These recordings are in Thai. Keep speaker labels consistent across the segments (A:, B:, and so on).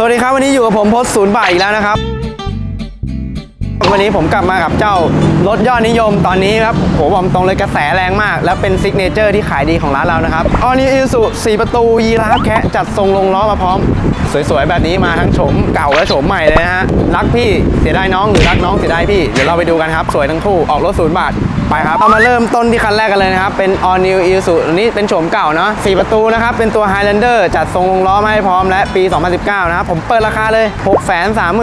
A: สวัสดีครับวันนี้อยู่กับผมพศศูนย์บาทอีกแล้วนะครับ วันนี้ผมกลับมากับเจ้ารถยอดนิยมตอนนี้ครับโหบอกตรงเลยกระแสแรงมาก และเป็นซิกเนเจอร์ที่ขายดีของร้านเรานะครับออนิอิสุ4ประตูยีราฟแคะจัดทรงลงล้อมาพร้อม สวยๆ แบบนี้มาทั้งโฉมเก่าและโฉมใหม่เลยนะฮะ รักพี่เสียดายน้องหรือรักน้องเสียดายพี่ เดี๋ยวเราไปดูกันครับ สวยทั้งคู่ออกรถศูนย์บาทไปครับเอามาเริ่มต้นที่คันแรกกันเลยนะครับ เป็น All New Isuzu อันนี้เป็นโฉมเก่าเนาะ4ประตูนะครับ เป็นตัว Highlander จัดทรงลงล้อมาให้พร้อมและปี 2019 นะครับผมเปิดราคาเลย 6 3 9 0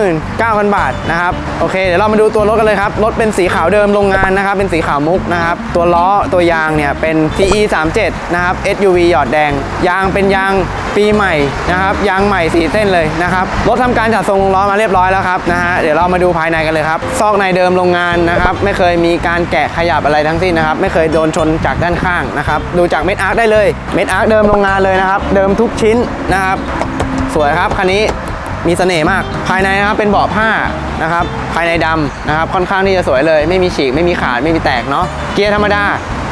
A: 0 0 บาทนะครับโอเคเดี๋ยวเราามาดูตัวรถกันเลยครับ รถเป็นสีขาวเดิมโรงงานนะครับ เป็นสีขาวมุกนะครับ ตัวล้อตัวยางเนี่ยเป็น TE 37นะครับ SUV หยอดแดง ยางเป็นยางปีใหม่นะครับ ยางใหม่สีเส้นเลยนะครับ รถทำการจัดทรงลงล้อมาเรียบร้อยแล้วครับนะฮะ เดี๋ยวเรามาดูภายในกันเลยครับ ซอกในเดิมโรงงานนะครับ ไม่เคยมีการแกะขยับอะไรทั้งสิ้นนะครับ ไม่เคยโดนชนจากด้านข้างนะครับ ดูจากเม็ดอาร์คได้เลย เม็ดอาร์คเดิมโรงงานเลยนะครับ เดิมทุกชิ้นนะครับ สวยครับคันนี้ มีเสน่ห์มาก ภายในนะครับเป็นเบาะผ้านะครับภายในดำนะครับค่อนข้างที่จะสวยเลย ไม่มีฉีกไม่มีขาดไม่มีแตกเนาะเกียร์ธรรมดา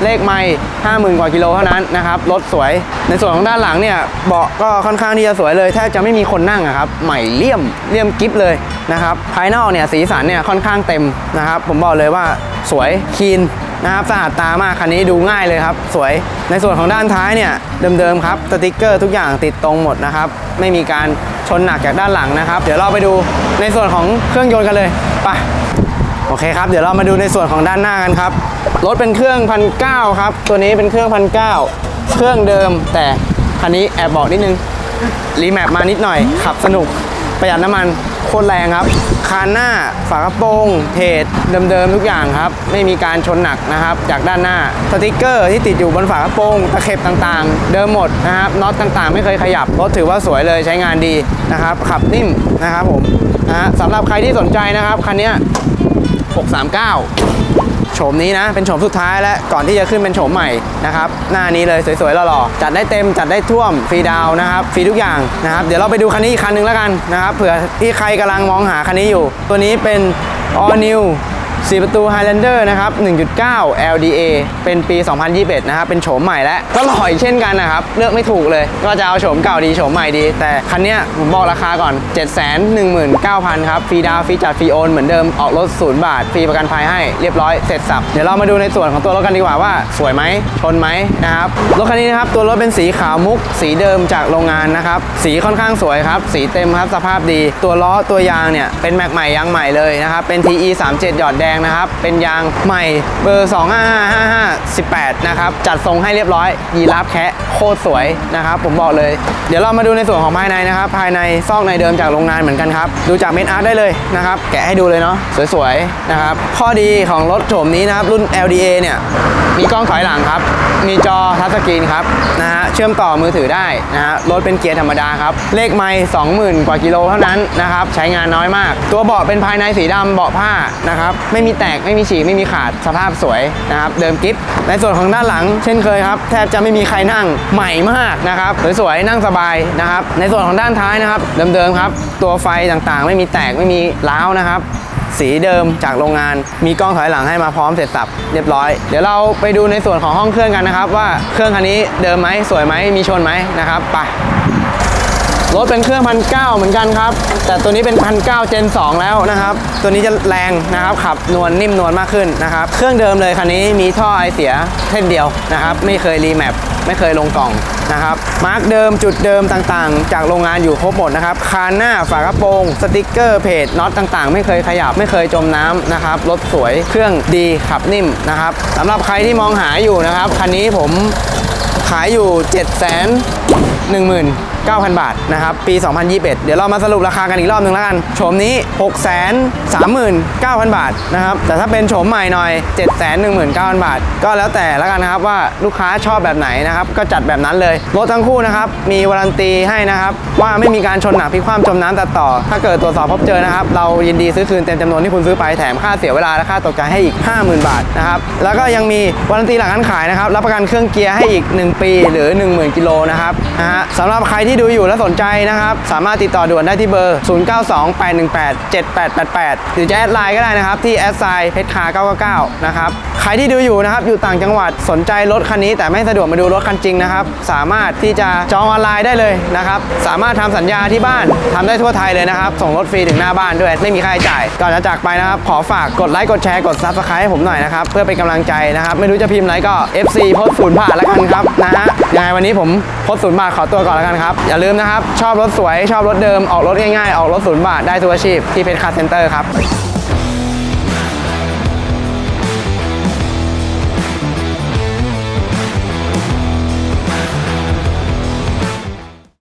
A: เลขไม่50,000 กว่ากิโลเท่านั้นนะครับรถสวย ในส่วนของด้านหลังเนี่ยเบาะก็ค่อนข้างที่จะสวยเลยแทบจะไม่มีคนนั่งอะครับใหม่เลี่ยมเลี่ยมกิฟเลยนะครับภายนอกเนี่ยสีสันเนี่ยค่อนข้างเต็มนะครับผมบอกเลยว่าสวยคีน นะครับสะอาดตามากคันนี้ดูง่ายเลยครับ สวยในส่วนของด้านท้ายเนี่ยเดิมๆครับสติกเกอร์ทุกอย่างติดตรงหมดนะครับ ไม่มีการชนหนักจากด้านหลังนะครับ เดี๋ยวเราไปดูในส่วนของเครื่องยนต์กันเลยไปโอเคครับ เดี๋ยวเรามาดูในส่วนของด้านหน้ากันครับรถเป็นเครื่องพันเก้าครับตัวนี้เป็นเครื่องพันเก้าเครื่องเดิม แต่คันนี้แอบบอกนิดนึงรีแมปมานิดหน่อยขับสนุกประหยัดน้ำมัน โคตรแรงครับ คานหน้าฝากระโปรงเพจเดิมๆทุกอย่างครับ ไม่มีการชนหนักนะครับ จากด้านหน้าสติกเกอร์ที่ติดอยู่บนฝากระโปรงตะเข็บต่างๆ เดิมหมดนะครับน็อตต่างๆ ไม่เคยขยับรถถือว่าสวยเลยใช้งานดีนะครับ ขับนิ่มนะครับผมนะฮะสำหรับใครที่สนใจนะครับคันนี้639 โฉมนี้นะ เป็นโฉมสุดท้ายและก่อนที่จะขึ้นเป็นโฉมใหม่นะครับ หน้านี้เลยสวยๆหล่อๆจัดได้เต็มจัดได้ท่วมฟรีดาวน์นะครับฟรีทุกอย่างนะครับเดี๋ยวเราไปดูคันนี้อีกคันหนึ่งแล้วกันนะครับเผื่อที่ใครกำลังมองหาคันนี้อยู่ ตัวนี้เป็น all new 4 ประตู Highlander นะครับ 1.9 LDA เป็นปี 2021 นะครับ เป็นโฉมใหม่แล้ว ก็หล่ออีกเช่นกันนะครับ เลือกไม่ถูกเลย ก็จะเอาโฉมเก่าดี โฉมใหม่ดี แต่คันเนี้ยผมบอกราคาก่อน 719,000 ครับ ฟรีดาวฟรีจัดฟรีโอน เหมือนเดิม ออกรถ 0 บาท ฟรีประกันภัยให้เรียบร้อยเสร็จสับ เดี๋ยวเรามาดูในส่วนของตัวรถกันดีกว่าว่า สวยไหม ชนไหมนะครับ รถคันนี้นะครับ ตัวรถเป็นสีขาวมุก สีเดิมจากโรงงานนะครับ สีค่อนข้างสวยครับ สีเต็มครับ สภาพดี ตัวล้อ ตัวยางเนี่ย เป็นแม็กใหม่ยางใหม่เลยนะครับ เป็น TE 37หยอดแดงนะครับ เป็นยางใหม่เบอร์ 255518 นะครับ จัดทรงให้เรียบร้อย ยีราฟแคะโคตรสวยนะครับ ผมบอกเลย เดี๋ยวเรามาดูในส่วนของภายในนะครับ ภายในซอกในเดิมจากโรงงานเหมือนกันครับ ดูจากเมนอาร์ตได้เลยนะครับ แกะให้ดูเลยเนาะ สวยๆ นะครับ ข้อดีของรถโฉมนี้นะครับ รุ่น LDA เนี่ย มีกล้องถอยหลังครับ มีจอทัชสกรีนครับ นะฮะ เชื่อมต่อมือถือได้นะฮะ รถเป็นเกียร์ธรรมดาครับ เลขไมล์20,000 กว่ากิโลเท่านั้นนะครับ ใช้งานน้อยมาก ตัวเบาะเป็นภายในสีดำเบาะผ้านะครับ ไม่มีแตกไม่มีฉีกไม่มีขาดสภาพสวยนะครับเดิมกิฟในส่วนของด้านหลัง เช่นเคยครับแทบจะไม่มีใครนั่งใหม่มากนะครับสวยๆนั่งสบายนะครับ ในส่วนของด้านท้ายนะครับ เดิมๆครับ ตัวไฟต่างๆ ไม่มีแตกไม่มีร้าวนะครับสีเดิมจากโรงงานมีกล้องถอยหลังให้มาพร้อมเสร็จสับเรียบร้อย เดี๋ยวเราไปดูในส่วนของห้องเครื่องกันนะครับ ว่าเครื่องคันนี้เดิมไหมสวยไหมมีชนไหมนะครับไป รถเป็นเครื่องพันเเหมือนกันครับ แต่ตัวนี้เป็นพันเก้าเจน 2 แล้วนะครับ ตัวนี้จะแรงนะครับขับนวลนิ่มนวลมากขึ้นนะครับ เครื่องเดิมเลยคันนี้มีท่อไอเสียเส้นเดียวนะครับ ไม่เคยรีแมปไม่เคยลงกล่องนะครับ มาร์กเดิมจุดเดิมต่างๆ จากโรงงานอยู่ครบหมดนะครับ คานหน้าฝากระโปรง สติกเกอร์เพจน็อตต่างๆ ไม่เคยขยับไม่เคยจมน้ำนะครับ รถสวยเครื่องดีขับนิ่มนะครับสำหรับใครที่มองหาอยู่นะครับ คันนี้ผมขายอยู่ 7 1 1 0 0 0 9,000 บาทนะครับปี 2021 เดี๋ยวเรามาสรุปราคากันอีกรอบหนึ่งแล้วกันโฉมนี้ 639,000 บาทนะครับแต่ถ้าเป็นโฉมใหม่หน่อย 719,000 บาท ก็แล้วแต่แล้วกันนะครับว่าลูกค้าชอบแบบไหนนะครับก็จัดแบบนั้นเลยรถทั้งคู่นะครับมีวารันตีให้นะครับว่าไม่มีการชนหนักพิกคว่ำจมน้ำตัดต่อ ถ้าเกิดตรวจสอบพบเจอนะครับเรายินดีซื้อคืนเต็มจำนวนที่คุณซื้อไปแถมค่าเสียเวลาและค่าตกใจให้อีก 50,000 บาทนะครับแล้วก็ยังมีวารันตีหลังการขายนะครับรับประกันเครื่องเกียร์ให้อีก 1 ปีหรือ 10,000กิโลนะครับนะฮะสำหรับใครที่ที่ดูอยู่และสนใจนะครับ สามารถติดต่อด่วนได้ที่เบอร์ 0928187888 หรือจะแอดไลน์ก็ได้นะครับ ที่แอดไซน์เพชรคา999 นะครับ ใครที่ดูอยู่นะครับ อยู่ต่างจังหวัดสนใจรถคันนี้ แต่ไม่สะดวกมาดูรถคันจริงนะครับ สามารถที่จะจองออนไลน์ได้เลยนะครับ สามารถทำสัญญาที่บ้านทำได้ทั่วไทยเลยนะครับ ส่งรถฟรีถึงหน้าบ้านด้วย ไม่มีค่าใช้จ่าย ก่อนจะจากไปนะครับ ขอฝากกดไลค์ กดแชร์ กด Subscribe ให้ผมหน่อยนะครับ เพื่อเป็นกำลังใจนะครับ ไม่รู้จะพิมพ์อะไรก็ FC พสต์ศูนย์บาทแล้วกันครับนะฮะ ยังไงวันนี้ผมพสต์ศูนย์บาทขอตัวก่อนแล้วกันครับอย่าลืมนะครับ ชอบรถสวย ชอบรถเดิม ออกรถง่ายๆ ออกรถศูนย์บาท ได้ทุกอาชีพ ที่เพชรคาร์เซ็นเตอร์ครับ